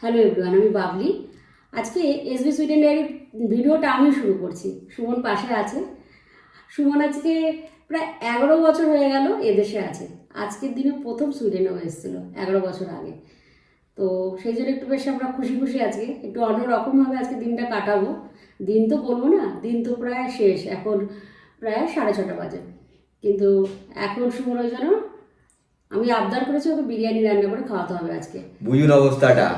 Hello everyone আমি বাবলি। আজকে SB Sweden Dyer ভিডিওটা আমি শুরু করছি। সুমন পাশে আছে। সুমন আজকে প্রায় এগারো বছর হয়ে গেল এদেশে আছে। আজকের দিনে প্রথম সুইডেনেও এসেছিল এগারো বছর আগে। তো সেই জন্য একটু বেশ আমরা খুশি খুশি আজকে। একটু অন্যরকমভাবে আজকে দিনটা কাটাবো। দিন তো বলব না, দিন তো প্রায় শেষ। এখন প্রায় সাড়ে ছটা বাজে। কিন্তু এখন সুমনের জন্য আমি আবদার করেছি ওকে বিরিয়ানি রান্না করে খাওয়াতে হবে আজকে। বুঝুন অবস্থাটা।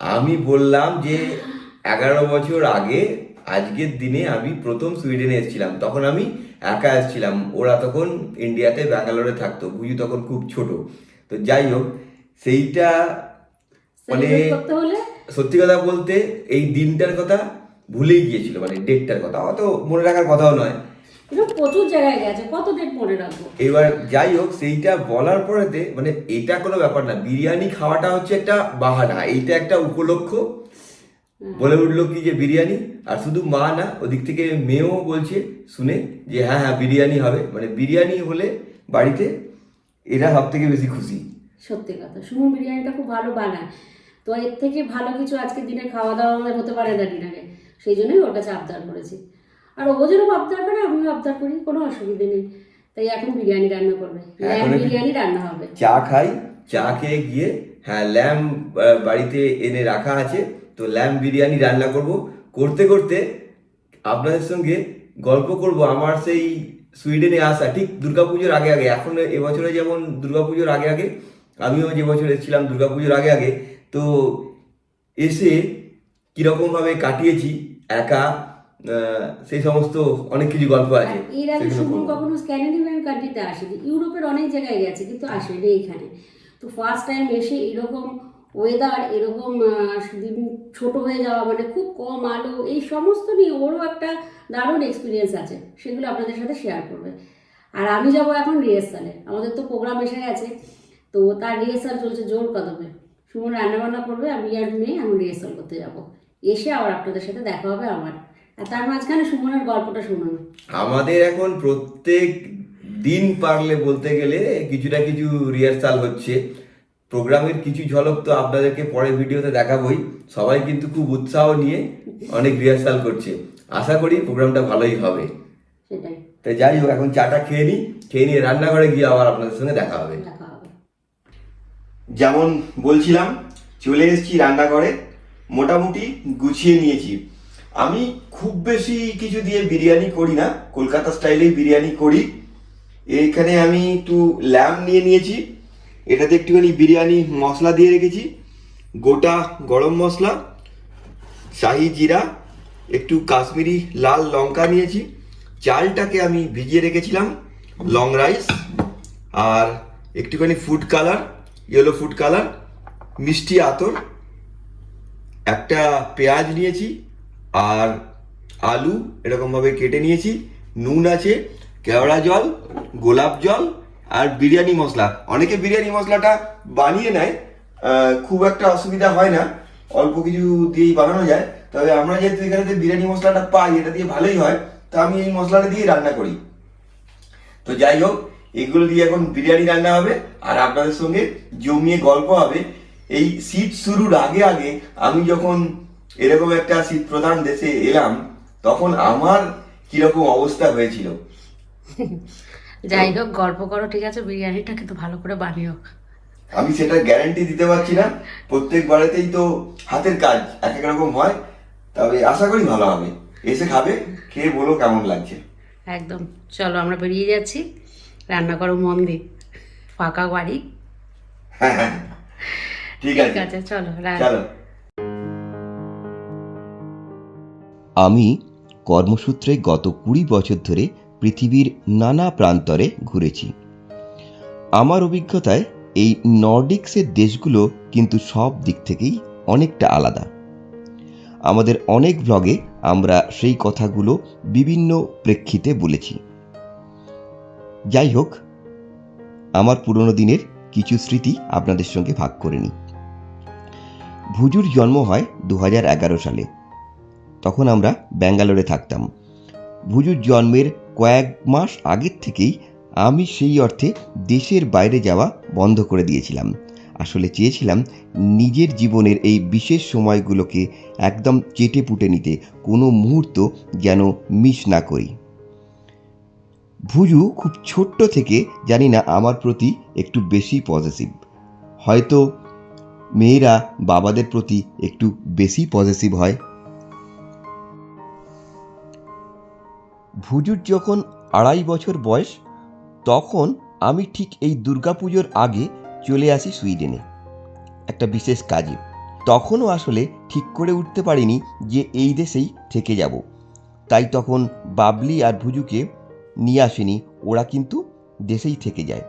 আমি বললাম যে এগারো বছর আগে আজকের দিনে আমি প্রথম সুইডেনে এসেছিলাম। তখন আমি একা এসেছিলাম। ওরা তখন ইন্ডিয়াতে ব্যাঙ্গালোরে থাকতো। বুঝি তখন খুব ছোট। তো যাই হোক সেইটা মানে সত্যি কথা বলতে এই দিনটার কথা ভুলেই গিয়েছিল মানে ডেটটার কথা। অত মনে রাখার কথাও নয়। এরকম প্রচুর জায়গায় গেছে কত মনে রাখব। এবার যাই হোক সেইটা বলার পরেতে মানে এটা কোনো ব্যাপার না বিরিয়ানি খাওয়াটা হচ্ছে একটা বাহানা এইটা একটা উপলক্ষ। বলে উঠল কি যে বিরিয়ানি আর শুধু মা না ওদিক থেকে মেয়েও বলছে শুনে যে হ্যাঁ হ্যাঁ বিরিয়ানি হবে মানে বিরিয়ানি হলে বাড়িতে এরা সব থেকে বেশি খুশি। সত্যি কথা সুমন বিরিয়ানিটা খুব ভালো বানায়। তো এর থেকে ভালো কিছু আজকের দিনে খাওয়া দাওয়া আমাদের হতে পারে না ডিনারে সেই জন্যই ওর কাছে আবদার করেছি। আর ও যেরকম আবদার করে আমিও আবদার করি কোনো অসুবিধে নেই। তাই এখন বিরিয়ানি রান্না করবে। একটু- বিরিয়ানি রান্না হবে। চা খাই চা খেয়ে গিয়ে হ্যাঁ ল্যাম্প বাড়িতে এনে রাখা আছে তো ল্যাম্প বিরিয়ানি রান্না করব। করতে করতে আপনাদের সঙ্গে গল্প করব আমার সেই সুইডেনে আসা ঠিক দুর্গাপুজোর আগে আগে এখন এবছরে যেমন দুর্গাপুজোর আগে আগে আমিও যে বছর এসেছিলাম দুর্গাপুজোর আগে আগে তো এসে কীরকমভাবে কাটিয়েছি একা সেই সমস্ত অনেক কিছু গল্প আছে। এর আগে বলব। কখনো স্ক্যান্ডিনেভিয়ান কান্ট্রিতে আসেনি ইউরোপের অনেক জায়গায় গেছে কিন্তু আসেনি এইখানে তো ফার্স্ট টাইম এসে এরকম ওয়েদার এরকম দিন ছোট হয়ে যাওয়া মানে খুব কম আলো এই সমস্ত নিয়ে ওরও একটা দারুণ এক্সপিরিয়েন্স আছে সেগুলো আপনাদের সাথে শেয়ার করবে। আর আমি যাব এখন রিহার্সালে আমাদের তো প্রোগ্রাম এসে গেছে তো তার রিহার্সাল চলছে জোর কদমে। সুমন রান্নাবান্না করবে আমি আর মেয়ে আমি রিহার্সাল করতে যাব। এসে আবার আপনাদের সাথে দেখা হবে আমার। তার মাঝখানে সুমনের গল্পটা শুনুন। আমাদের এখন প্রত্যেক দিন পারলে বলতে গেলে কিছুটা কিছু রিহার্সাল হচ্ছে। প্রোগ্রামের কিছু ঝলক তো আপনাদেরকে পরের ভিডিওতে দেখাবই। সবাই কিন্তু খুব উৎসাহ নিয়ে অনেক রিহার্সাল করছে। আশা করি প্রোগ্রামটা ভালোই হবে। সেটাই। তাই যাই হোক এখন চাটা খেয়ে নিই। খেয়ে নিয়ে রান্নাঘরে গিয়ে আবার আপনাদের সঙ্গে দেখা হবে। যেমন বলছিলাম চলে এসেছি রান্নাঘরে। মোটামুটি গুছিয়ে নিয়েছি। আমি খুব বেশি কিছু দিয়ে বিরিয়ানি করি না, কলকাতা স্টাইলেই বিরিয়ানি করি। এইখানে আমি একটু ল্যাম নিয়ে নিয়েছি, এটাতে একটুখানি বিরিয়ানি মশলা দিয়ে রেখেছি, গোটা গরম মশলা, শাহি জিরা, একটু কাশ্মীরি লাল লঙ্কা নিয়েছি, চালটাকে আমি ভিজিয়ে রেখেছিলাম, লং রাইস, আর একটুখানি food colour, yellow food colour, মিষ্টি আতর, একটা পেঁয়াজ নিয়েছি আর আলু এরকমভাবে কেটে নিয়েছি। নুন আছে, কেওড়া জল, গোলাপ জল আর বিরিয়ানি মশলা। অনেকে বিরিয়ানি মশলাটা বানিয়ে নেয় খুব একটা অসুবিধা হয় না, অল্প কিছু দিয়েই বানানো যায়। তবে আমরা যেহেতু এখানে বিরিয়ানি মশলাটা পাই, এটা দিয়ে ভালোই হয়, তো আমি এই মশলাটা দিয়ে রান্না করি। তো যাই হোক, এগুলো দিয়ে এখন বিরিয়ানি রান্না হবে, আর আপনাদের সঙ্গে জমিয়ে গল্প হবে। এই শীত শুরুর আগে আগে আমি যখন এরকম একটা শীত প্রধান দেশে এলাম তখন আমার কীরকম অবস্থা হয়েছিল? যাই হোক গল্প করো ঠিক আছে? বিরিয়ানিটা কিন্তু ভালো করে বানিও। আমি সেটা গ্যারান্টি দিতে পারছি না। প্রত্যেক বাড়িতেই তো হাতের কাজ এক এক রকম হয় তবে আশা করি ভালো হবে। এসে খাবে খেয়ে বলো কেমন লাগছে। একদম। চলো আমরা বেরিয়ে যাচ্ছি। রান্না করো মন দিয়ে ফাঁকা বাড়ি। হ্যাঁ হ্যাঁ ঠিক ঠিক আছে। চলো চলো। আমি কর্মসূত্রে গত কুড়ি বছর ধরে পৃথিবীর নানা প্রান্তরে ঘুরেছি। আমার অভিজ্ঞতায় এই নর্ডিক্সের দেশগুলো কিন্তু সব দিক থেকেই অনেকটা আলাদা। আমাদের অনেক ব্লগে আমরা সেই কথাগুলো বিভিন্ন প্রেক্ষিতে বলেছি। যাই হোক, আমার পুরনো দিনের কিছু স্মৃতি আপনাদের সঙ্গে ভাগ করে নিই। ভুজুর জন্ম হয় দু হাজার এগারো সালে। তখন আমরা ব্যাঙ্গালোরে থাকতাম। ভুজুর জন্মের কয়েক মাস আগের থেকেই আমি সেই অর্থে দেশের বাইরে যাওয়া বন্ধ করে দিয়েছিলাম। আসলে চেয়েছিলাম নিজের জীবনের এই বিশেষ সময়গুলোকে একদম চেটে পুটে নিতে, কোনো মুহূর্ত যেন মিস না করি। ভুজু খুব ছোট্ট থেকে জানি না আমার প্রতি একটু বেশি পজিটিভ হয়তো মেয়েরা বাবাদের প্রতি একটু বেশি পজিটিভ হয়। ভুজুর যখন আড়াই বছর বয়স, তখন আমি ঠিক এই দুর্গাপুজোর আগে চলে আসি সুইডেনে, একটা বিশেষ কাজে। তখনও আসলে ঠিক করে উঠতে পারিনি যে এই দেশেই থেকে যাব। তাই তখন বাবলি আর ভুজুকে নিয়ে আসেনি, ওরা কিন্তু দেশেই থেকে যায়।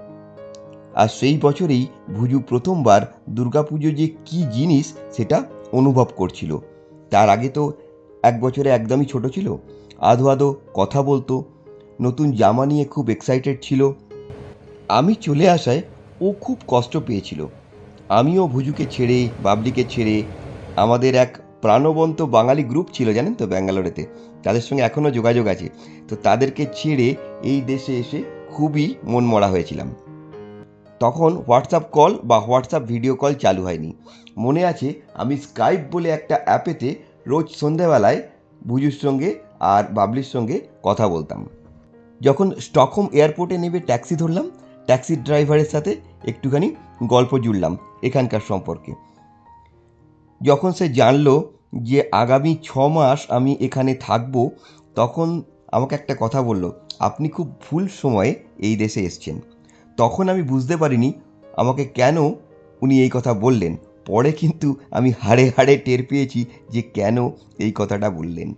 আর সেই বছরেই ভুজু প্রথমবার দুর্গাপুজো যে কী জিনিস সেটা অনুভব করছিল। তার আগে তো এক বছরে একদমই ছোট ছিল। আধো আধো কথা বলতো। নতুন জামা নিয়ে খুব এক্সাইটেড ছিল। আমি চলে আসায় ও খুব কষ্ট পেয়েছিল। আমিও ভুজুকে ছেড়ে, বাবলিকে ছেড়ে, আমাদের এক প্রাণবন্ত বাঙালি গ্রুপ ছিল জানেন তো ব্যাঙ্গালোরেতে। তাদের সঙ্গে এখনও যোগাযোগ আছে। তো তাদেরকে ছেড়ে এই দেশে এসে খুবই মনমরা হয়েছিলাম। তখন হোয়াটসঅ্যাপ কল বা হোয়াটসঅ্যাপ ভিডিও কল চালু হয়নি। মনে আছে আমি স্কাইপ বলে একটা অ্যাপেতে রোজ সন্ধেবেলায় ভুজুর সঙ্গে আর বাবলির সঙ্গে কথা বলতাম। যখন স্টকহোম এয়ারপোর্টে নেবে ট্যাক্সি ধরলাম ট্যাক্সির ড্রাইভারের সাথে একটুখানি গল্প জুড়লাম এখানকার সম্পর্কে। যখন সে জানলো যে আগামী ছ মাস আমি এখানে থাকব, তখন আমাকে একটা কথা বলল, আপনি খুব ভুল সময়ে এই দেশে এসছেন। তখন আমি বুঝতে পারিনি আমাকে কেন উনি এই কথা বললেন। পরে কিন্তু আমি হাড়ে হাড়ে টের পেয়েছি যে কেন এই কথাটা বললেন।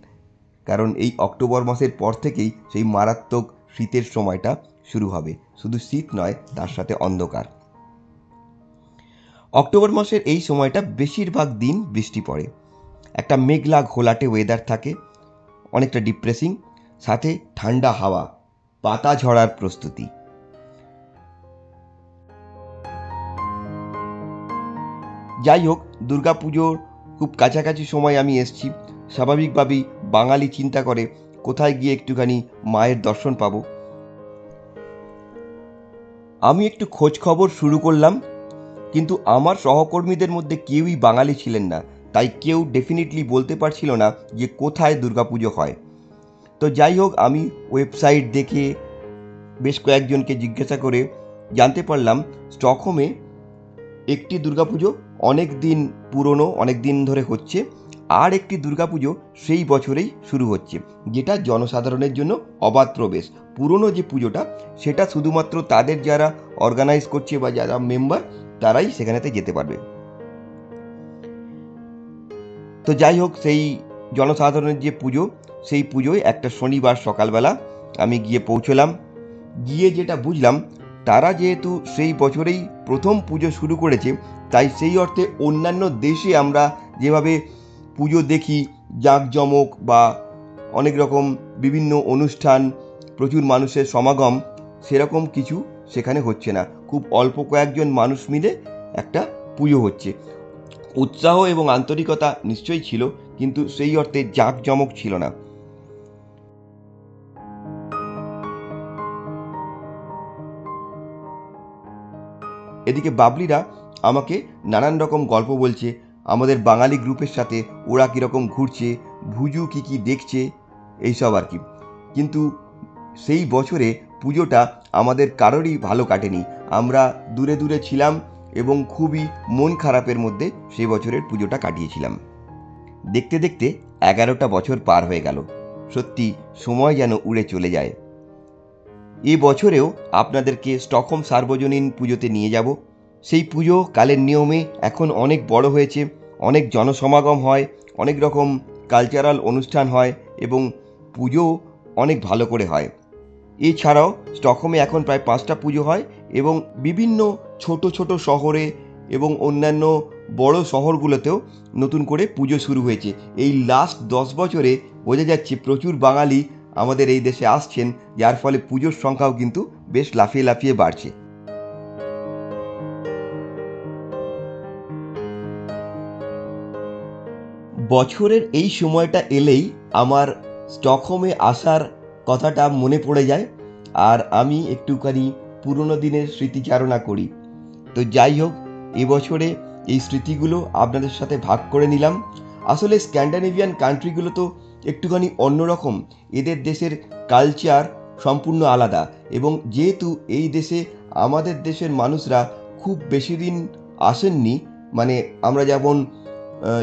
কারণ এই অক্টোবর মাসের পর থেকেই সেই মারাত্মক শীতের সময়টা শুরু হবে। শুধু শীত নয়, তার সাথে অন্ধকার। অক্টোবর মাসের এই সময়টা বেশিরভাগ দিন বৃষ্টি পড়ে। একটা মেঘলা ঘোলাটে ওয়েদার থাকে, অনেকটা ডিপ্রেসিং সাথে ঠান্ডা হাওয়া, পাতা ঝরার প্রস্তুতি। যাই হোক দুর্গাপুজোর খুব কাছাকাছি সময় আমি এসছি। স্বাভাবিকভাবেই বাঙালি চিন্তা করে কোথায় গিয়ে একটুখানি মায়ের দর্শন পাবো। আমি একটু খোঁজ খবর শুরু করলাম, কিন্তু আমার সহকর্মীদের মধ্যে কেউই বাঙালি ছিলেন না, তাই কেউ ডেফিনেটলি বলতে পারছিল না যে কোথায় দুর্গাপুজো হয়। তো যাই হোক, আমি ওয়েবসাইট দেখে বেশ কয়েকজনকে জিজ্ঞাসা করে জানতে পারলাম, স্টকহোমে একটি দুর্গাপুজো অনেক দিন পুরনো অনেক দিন ধরে হচ্ছে। আর একটি দুর্গাপুজো সেই বছরেই শুরু হচ্ছে, যেটা জনসাধারণের জন্য অবাধ প্রবেশ পুরনো যে পুজোটা, সেটা শুধুমাত্র তাদের যারা অর্গানাইজ করছে বা যারা মেম্বার তারাই সেখানেতে যেতে পারবে। তো যাই হোক, সেই জনসাধারণের যে পুজো, সেই পুজোয় একটা শনিবার সকালবেলা আমি গিয়ে পৌঁছলাম। গিয়ে যেটা বুঝলাম তারা যেহেতু সেই বছরেই প্রথম পুজো শুরু করেছে, তাই সেই অর্থে অন্যান্য দেশে আমরা যেভাবে পুজো দেখি, জাঁকজমক বা অনেক রকম বিভিন্ন অনুষ্ঠান, প্রচুর মানুষের সমাগম, সেরকম কিছু সেখানে হচ্ছে না। খুব অল্প কয়েকজন মানুষ মিলে একটা পুজো হচ্ছে। উৎসাহ এবং আন্তরিকতা নিশ্চয়ই ছিল, কিন্তু সেই অর্থে জাঁকজমক ছিল না। এদিকে বাবলিরা আমাকে নানান রকম গল্প বলছে, আমাদের বাঙালি গ্রুপের সাথে ওরা কীরকম ঘুরছে, ভুজু কী কী দেখছে, এইসব আর কি। কিন্তু সেই বছরে পুজোটা আমাদের কারোরই ভালো কাটেনি। আমরা দূরে দূরে ছিলাম এবং খুবই মন খারাপের মধ্যে সেই বছরের পুজোটা কাটিয়েছিলাম। দেখতে দেখতে এগারোটা বছর পার হয়ে গেল। সত্যি সময় যেন উড়ে চলে যায়। এ বছরেও আপনাদেরকে স্টকহোম সার্বজনীন পুজোতে নিয়ে যাব। সেই পুজো কালের নিয়মে এখন অনেক বড় হয়েছে, অনেক জনসমাগম হয়, অনেক রকম কালচারাল অনুষ্ঠান হয় এবং পুজো অনেক ভালো করে হয়। এছাড়াও স্টকহোমে এখন প্রায় পাঁচটা পুজো হয় এবং বিভিন্ন ছোট ছোট শহরে এবং অন্যান্য বড় শহরগুলোতেও নতুন করে পুজো শুরু হয়েছে। এই লাস্ট দশ বছরে বোঝা যাচ্ছে প্রচুর বাঙালি আমাদের এই দেশে আসছেন, যার ফলে পুজোর সংখ্যাও কিন্তু বেশ লাফিয়ে লাফিয়ে বাড়ছে। বছরের এই সময়টা এলেই আমার স্টকহোমে আসার কথাটা মনে পড়ে যায় আর আমি একটুখানি পুরনো দিনের স্মৃতিচারণা করি। তো যাই হোক এবছরে এই স্মৃতিগুলো আপনাদের সাথে ভাগ করে নিলাম। আসলে স্ক্যান্ডানেভিয়ান কান্ট্রিগুলো তো একটুখানি অন্যরকম। এদের দেশের কালচার সম্পূর্ণ আলাদা এবং যেহেতু এই দেশে, আমাদের দেশের মানুষরা খুব বেশি দিন আসেননি মানে আমরা যেমন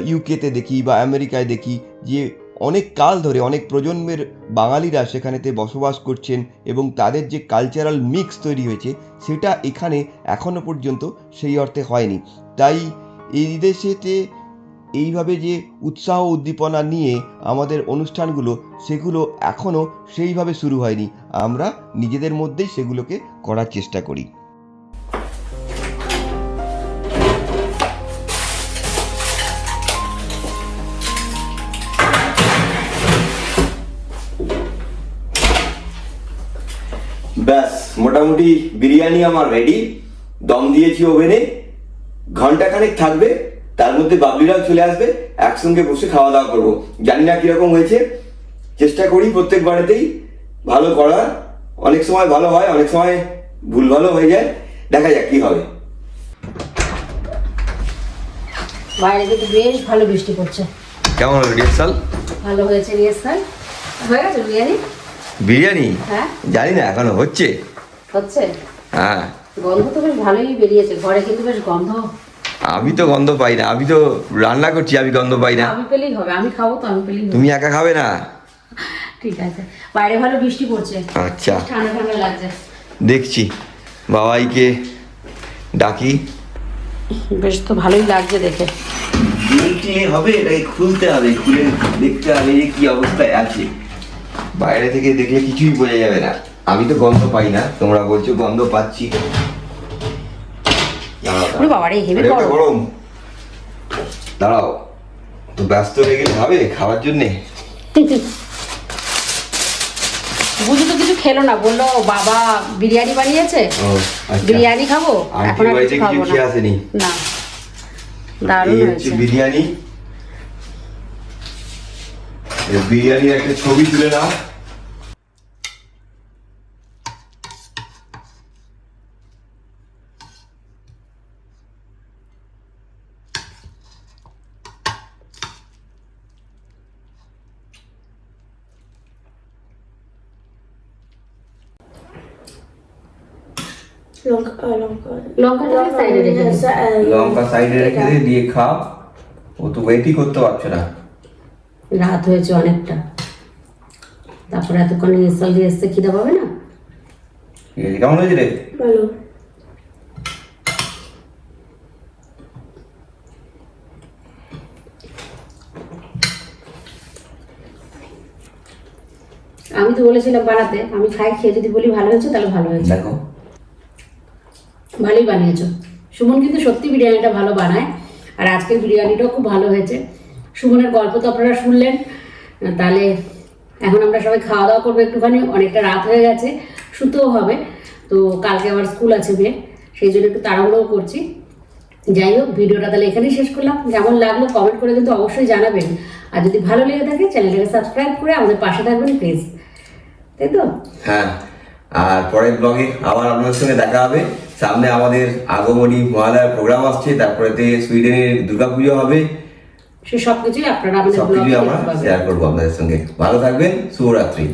ইউকেতে দেখি বা আমেরিকায় দেখি যে অনেক কাল ধরে অনেক প্রজন্মের বাঙালিরা সেখানেতে বসবাস করছেন এবং তাদের যে কালচারাল মিক্স তৈরি হয়েছে সেটা এখানে এখনও পর্যন্ত সেই অর্থে হয়নি। তাই এই দেশেতে এইভাবে যে উৎসাহ উদ্দীপনা নিয়ে আমাদের অনুষ্ঠানগুলো, সেগুলো এখনও সেইভাবে শুরু হয়নি। আমরা নিজেদের মধ্যেই সেগুলোকে করার চেষ্টা করি। ব্যাস, মোটামুটি বিরিয়ানি আমার রেডি দম দিয়েছি ওভেনে। ঘন্টাখানেক থাকবে। তার মধ্যে বাবলিরাও চলে আসবে একসঙ্গে বসে খাওয়া দাওয়া করব। জানি না কীরকম হয়েছে। চেষ্টা করি প্রত্যেক বাড়িতেই ভালো করার। অনেক সময় ভালো হয় অনেক সময় ভুল ভালো হয়ে যায়। দেখা যাক কি হবে। বাইরে কিন্তু বেশ ভালো বৃষ্টি পড়ছে। কেমন হলো রিহার্সাল? ভালো হয়েছে রিহার্সাল? হয়ে গেছে বিরিয়ানি? বিরিয়ানি? হ্যাঁ। জানি না এখনও হচ্ছে। হচ্ছে? হ্যাঁ। গন্ধ তো বেশ ভালোই বেরিয়েছে। ঘরে কিন্তু বেশ গন্ধ। আমি তো গন্ধ পাই না আমি তো রান্না করছি আমি গন্ধ পাই না। আমি পেলেই হবে আমি খাব তো আমি পেলেই তুমি একা খাবে না? ঠিক আছে। বাইরে ভালো বৃষ্টি পড়ছে। আচ্ছা। ঠান্ডা ঠান্ডা লাগছে। দেখছি বাবাইকে ডাকি। বেশ তো ভালোই লাগছে দেখে। হবে এটাকে খুলতে হবে খুলে দেখতে হবে যে কি অবস্থায় আছে। বাইরে থেকে দেখলে কিছুই বোঝা যাবে না। আমি তো গন্ধ পাই না তোমরা বলছো গন্ধ পাচ্ছি। ওরে বাবা রে, ওটা গরম। দাঁড়াও তো ব্যস্ত হয়ে গেলে হবে খাওয়ার জন্যে? বুঝি তো কিছু খেলো না বলল বাবা বিরিয়ানি বানিয়েছে আচ্ছা। বিরিয়ানি খাব এখন আর কিছু খাব না। না দারুণ হয়েছে। বিরিয়ানি। বিরিয়ানির একটা ছবি তুলে নাও। লঙ্কা সাইডে রেখে লঙ্কা সাইডে রেখে দিয়ে দিয়ে খাও। ও তো ওয়েটই করতে পারছে না। রাত হয়েছে অনেকটা। তারপরে এতক্ষণে ইনস্টল দিয়ে এসছে খিদে পাবে না? এই কেমন হয়েছে রে? ভালো। আমি তো বলেছিলাম বানাতে আমি খাই খেয়ে যদি বলি ভালো হয়েছে তাহলে ভালো হয়েছে। দেখো। ভালোই বানিয়েছো। সুমন কিন্তু সত্যি বিরিয়ানিটা ভালো বানায়, আর আজকের বিরিয়ানিটাও খুব ভালো হয়েছে। সুমনের গল্প তো আপনারা শুনলেন, তাহলে এখন আমরা সবাই খাওয়া দাওয়া করব একটুখানি, অনেকটা রাত হয়ে গেছে, শুতেও হবে। তো কালকে আবার স্কুল আছে মেয়ে সেই জন্য একটু তাড়াহুড়োও করছি। যাই হোক, ভিডিওটা তাহলে এখানেই শেষ করলাম। যেমন লাগল কমেন্ট করে কিন্তু অবশ্যই জানাবেন। আর যদি ভালো লেগে থাকে, চ্যানেলটাকে সাবস্ক্রাইব করে আমাদের পাশে থাকবেন প্লিজ তাই তো? হ্যাঁ আর পরের ব্লগে আবার আপনাদের সঙ্গে দেখা হবে। সামনে আমাদের আগমনী মহালয়ার প্রোগ্রাম আসছে তারপরেতে সুইডেনের দুর্গাপুজো হবে। সে সব কিছুই আপনারা আমাদের সব কিছুই আমরা শেয়ার করব আপনাদের সঙ্গে। ভালো থাকবেন শুভরাত্রি।